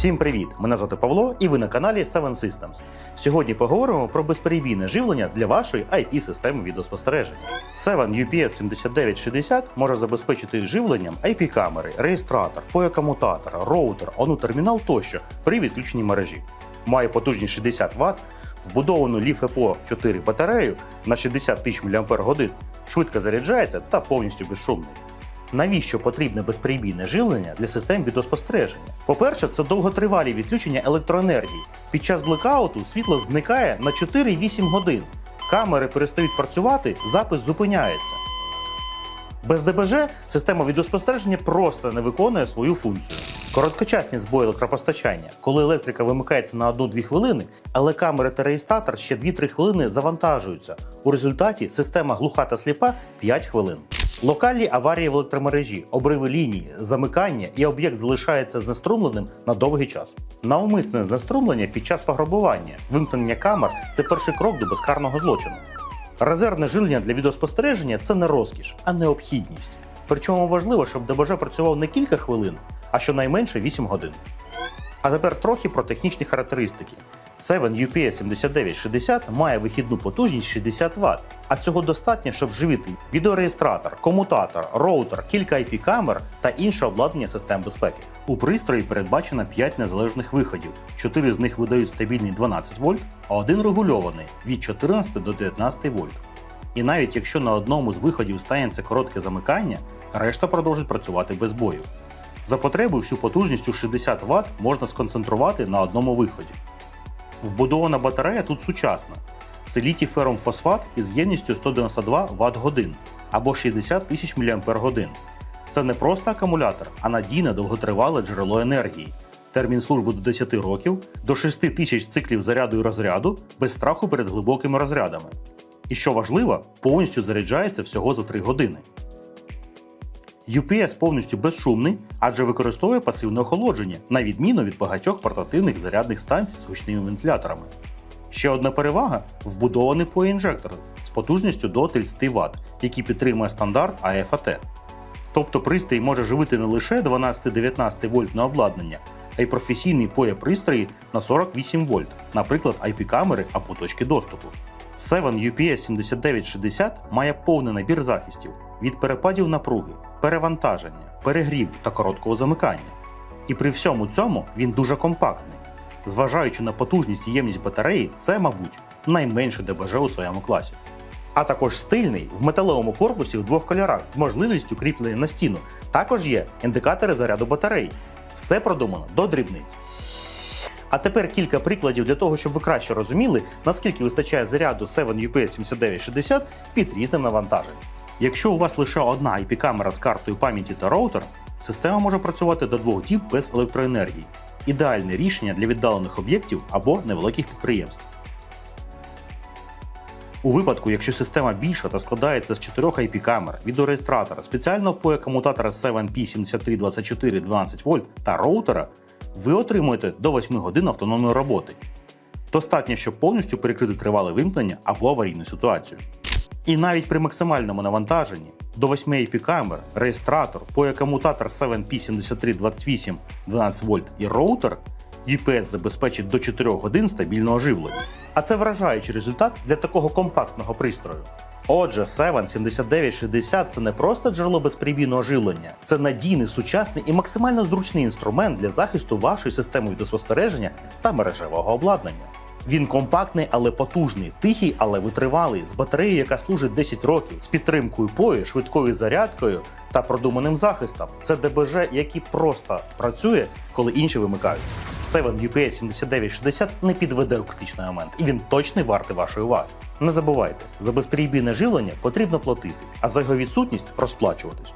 Всім привіт! Мене звати Павло, і ви на каналі Seven Systems. Сьогодні поговоримо про безперебійне живлення для вашої IP-системи відеоспостереження. Seven UPS 7960 може забезпечити живленням IP-камери, реєстратор, поя-комутатор, роутер, ONU-термінал тощо при відключенні мережі. Має потужність 60 Вт, вбудовану LiFePO 4 батарею на 60 тисяч мАч, швидко заряджається та повністю безшумний. Навіщо потрібне безперебійне живлення для систем відеоспостереження? По-перше, це довготривалі відключення електроенергії. Під час блекауту світло зникає на 4-8 годин. Камери перестають працювати, запис зупиняється. Без ДБЖ система відеоспостереження просто не виконує свою функцію. Короткочасні збої електропостачання, коли електрика вимикається на 1-2 хвилини, але камери та реєстратор ще 2-3 хвилини завантажуються. У результаті система глуха та сліпа 5 хвилин. Локальні аварії в електромережі, обриви лінії, замикання і об'єкт залишається знеструмленим на довгий час. Навмисне знеструмлення під час пограбування, вимкнення камер це перший крок до безкарного злочину. Резервне жилення для відеоспостереження це не розкіш, а необхідність. Причому важливо, щоб ДБЖ працював не кілька хвилин, а щонайменше 8 годин. А тепер трохи про технічні характеристики. 7 UPS 7960 має вихідну потужність 60 Вт, а цього достатньо, щоб живити відеореєстратор, комутатор, роутер, кілька IP-камер та інше обладнання систем безпеки. У пристрої передбачено 5 незалежних виходів. 4 з них видають стабільний 12 вольт, а один регульований від 14 до 19 вольт. І навіть якщо на одному з виходів станеться коротке замикання, решта продовжить працювати без бою. За потреби всю потужність у 60 Вт можна сконцентрувати на одному виході. Вбудована батарея тут сучасна. Це літій фером фосфат із ємністю 192 Вт годин або 60 тисяч мАч. Це не просто акумулятор, а надійне довготривале джерело енергії. Термін служби до 10 років, до 6 тисяч циклів заряду і розряду без страху перед глибокими розрядами. І що важливо, повністю заряджається всього за 3 години. UPS повністю безшумний, адже використовує пасивне охолодження, на відміну від багатьох портативних зарядних станцій з гучними вентиляторами. Ще одна перевага вбудований поінжектор з потужністю до 30 Вт, який підтримує стандарт AFAT. Тобто пристрій може живити не лише 12-19 вольтне обладнання, а й професійний поя пристрої на 48 вольт, наприклад, IP-камери або точки доступу. 7 UPS 7960 має повний набір захистів від перепадів напруги, перевантаження, перегріву та короткого замикання. І при всьому цьому він дуже компактний. Зважаючи на потужність і ємність батареї, це, мабуть, найменше ДБЖ у своєму класі. А також стильний в металевому корпусі в двох кольорах з можливістю кріплення на стіну. Також є індикатори заряду батарей. Все продумано до дрібниць. А тепер кілька прикладів для того, щоб ви краще розуміли, наскільки вистачає заряду 7 UPS 7960 під різним навантаженням. Якщо у вас лише одна IP-камера з картою пам'яті та роутер, система може працювати до двох діб без електроенергії. Ідеальне рішення для віддалених об'єктів або невеликих підприємств. У випадку, якщо система більша та складається з 4 IP-камер, відеореєстратора, спеціального поя-комутатора 7P7324 12 В та роутера, ви отримуєте до 8 годин автономної роботи. Достатньо, щоб повністю перекрити тривале вимкнення або аварійну ситуацію. І навіть при максимальному навантаженні до 8 IP-камер, реєстратор, поя-комутатор 7P7328 12 В і роутер UPS забезпечить до 4 годин стабільного живлення. А це вражаючий результат для такого компактного пристрою. Отже, 7 7960 це не просто джерело безперебійного живлення, це надійний, сучасний і максимально зручний інструмент для захисту вашої системи відеоспостереження та мережевого обладнання. Він компактний, але потужний, тихий, але витривалий, з батареєю, яка служить 10 років, з підтримкою пої, швидкою зарядкою та продуманим захистом. Це ДБЖ, який просто працює, коли інші вимикають. 7 UPS 7960 не підведе у критичний момент, і він точно вартий вашої уваги. Не забувайте, за безперебійне живлення потрібно платити, а за його відсутність розплачуватись.